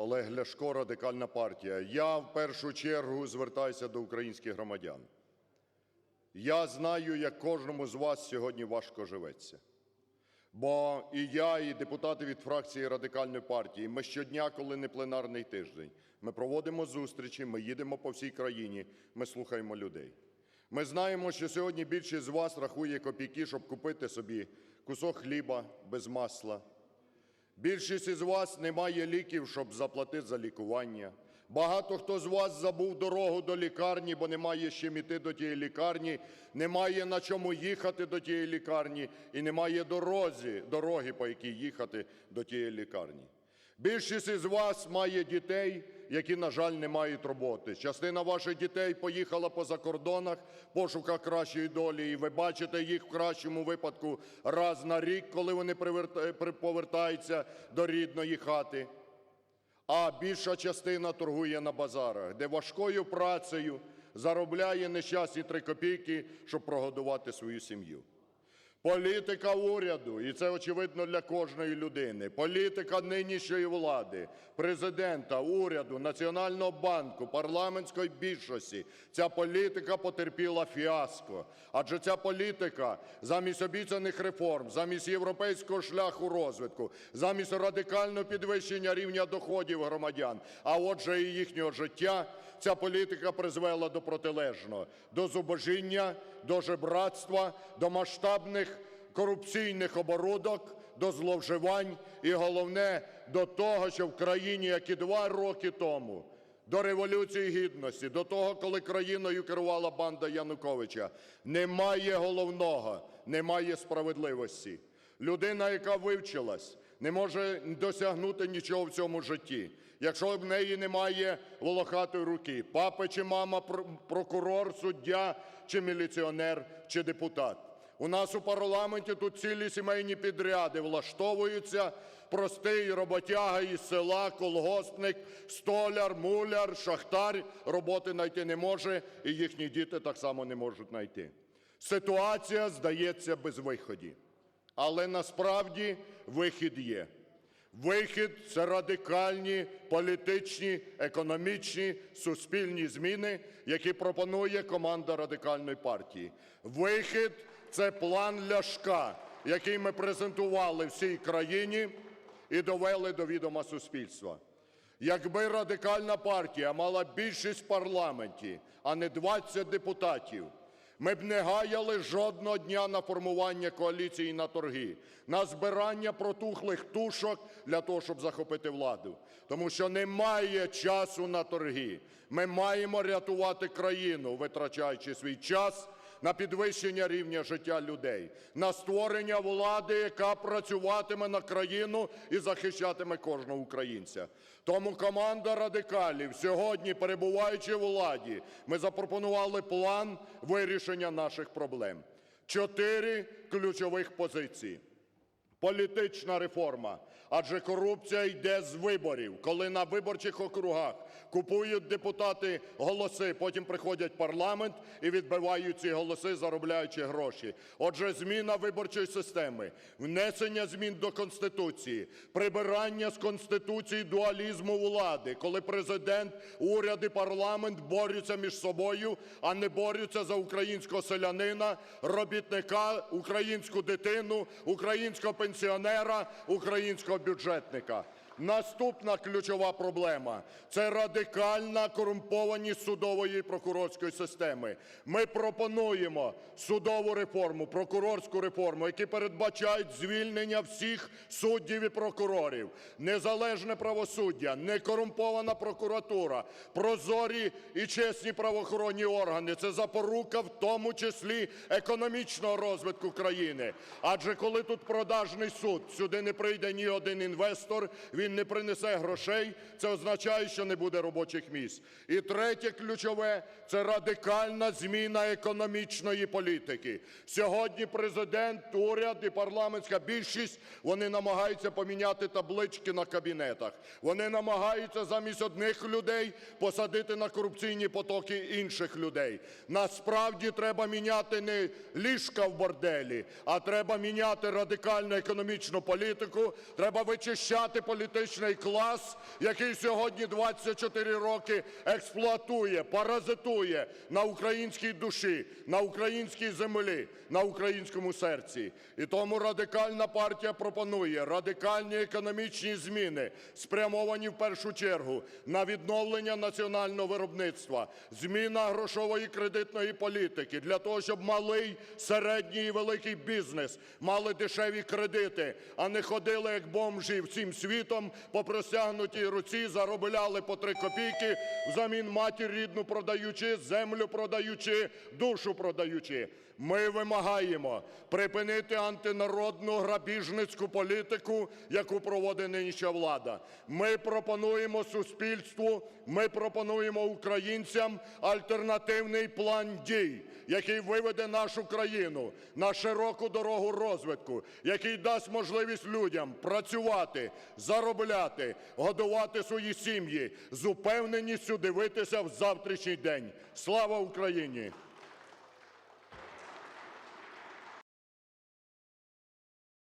Олег Ляшко, Радикальна партія. Я в першу чергу звертаюся до українських громадян. Я знаю, як кожному з вас сьогодні важко живеться. Бо і я, і депутати від фракції Радикальної партії, ми щодня, коли не пленарний тиждень, ми проводимо зустрічі, ми їдемо по всій країні, ми слухаємо людей. Ми знаємо, що сьогодні більшість з вас рахує копійки, щоб купити собі кусок хліба без масла, Більшість із вас не має ліків, щоб заплатити за лікування. Багато хто з вас забув дорогу до лікарні, бо немає з чим іти до тієї лікарні, немає на чому їхати до тієї лікарні і немає дорозі, дороги, по якій їхати до тієї лікарні. Більшість із вас має дітей, які, на жаль, не мають роботи. Частина ваших дітей поїхала по закордонах в пошуках кращої долі, і ви бачите їх в кращому випадку раз на рік, коли вони повертаються до рідної хати. А більша частина торгує на базарах, де важкою працею заробляє нещасні три копійки, щоб прогодувати свою сім'ю. Політика уряду, і це очевидно для кожної людини. Політика нинішньої влади, президента, уряду, Національного банку, парламентської більшості. Ця політика потерпіла фіаско. Адже ця політика замість обіцяних реформ, замість європейського шляху розвитку, замість радикального підвищення рівня доходів громадян, а отже, і їхнього життя, ця політика призвела до протилежного, до зубожіння, до жебратства, до масштабних корупційних оборудок, до зловживань і головне до того, що в країні, як і два роки тому, до Революції Гідності, до того, коли країною керувала банда Януковича, немає головного, немає справедливості. Людина, яка вивчилась, не може досягнути нічого в цьому житті, якщо в неї немає волохатої руки, папа чи мама, прокурор, суддя чи міліціонер, чи депутат. У нас у парламенті тут цілі сімейні підряди влаштовуються. Простий роботяга із села, колгоспник, столяр, муляр, шахтар роботи знайти не може, і їхні діти так само не можуть знайти. Ситуація здається без виході. Але насправді вихід є. Вихід це радикальні політичні, економічні, суспільні зміни, які пропонує команда радикальної партії. Вихід це план Ляшка, який ми презентували всій країні і довели до відома суспільства. Якби радикальна партія мала більшість в парламенті, а не 20 депутатів, ми б не гаяли жодного дня на формування коаліції на торги, на збирання протухлих тушок для того, щоб захопити владу. Тому що немає часу на торги. Ми маємо рятувати країну, витрачаючи свій час на підвищення рівня життя людей, на створення влади, яка працюватиме на країну і захищатиме кожного українця. Тому команда радикалів сьогодні, перебуваючи в владі, ми запропонували план вирішення наших проблем. Чотири ключових позиції. Політична реформа, адже корупція йде з виборів, коли на виборчих округах купують депутати голоси, потім приходять в парламент і відбивають ці голоси, заробляючи гроші. Отже, зміна виборчої системи, внесення змін до Конституції, прибирання з Конституції дуалізму влади, коли президент, уряд і парламент борються між собою, а не борються за українського селянина, робітника, українську дитину, українського пенсіонера, українського бюджетника. Наступна ключова проблема це радикальна корумпованість судової і прокурорської системи. Ми пропонуємо судову реформу, прокурорську реформу, які передбачають звільнення всіх суддів і прокурорів, незалежне правосуддя, некорумпована прокуратура, прозорі і чесні правоохоронні органи. Це запорука в тому числі економічного розвитку країни. Адже коли тут продажний суд, сюди не прийде ні один інвестор, він не принесе грошей, це означає, що не буде робочих місць. І третє ключове це радикальна зміна економічної політики. Сьогодні президент, уряд і парламентська більшість вони намагаються поміняти таблички на кабінетах. Вони намагаються замість одних людей посадити на корупційні потоки інших людей. Насправді треба міняти не ліжка в борделі, а треба міняти радикальну економічну політику. Треба вичищати політичну політичний клас, який сьогодні 24 роки експлуатує, паразитує на українській душі, на українській землі, на українському серці. І тому Радикальна партія пропонує радикальні економічні зміни, спрямовані в першу чергу на відновлення національного виробництва, зміна грошової кредитної політики для того, щоб малий, середній і великий бізнес мали дешеві кредити, а не ходили як бомжі всім світом по простягнутій руці, заробляли по три копійки, взамін матір рідну продаючи, землю продаючи, душу продаючи. Ми вимагаємо припинити антинародну грабіжницьку політику, яку проводить нинішня влада. Ми пропонуємо суспільству, ми пропонуємо українцям альтернативний план дій, який виведе нашу країну на широку дорогу розвитку, який дасть можливість людям працювати, заробляти, годувати свої сім'ї, з упевненістю дивитися в завтрашній день. Слава Україні!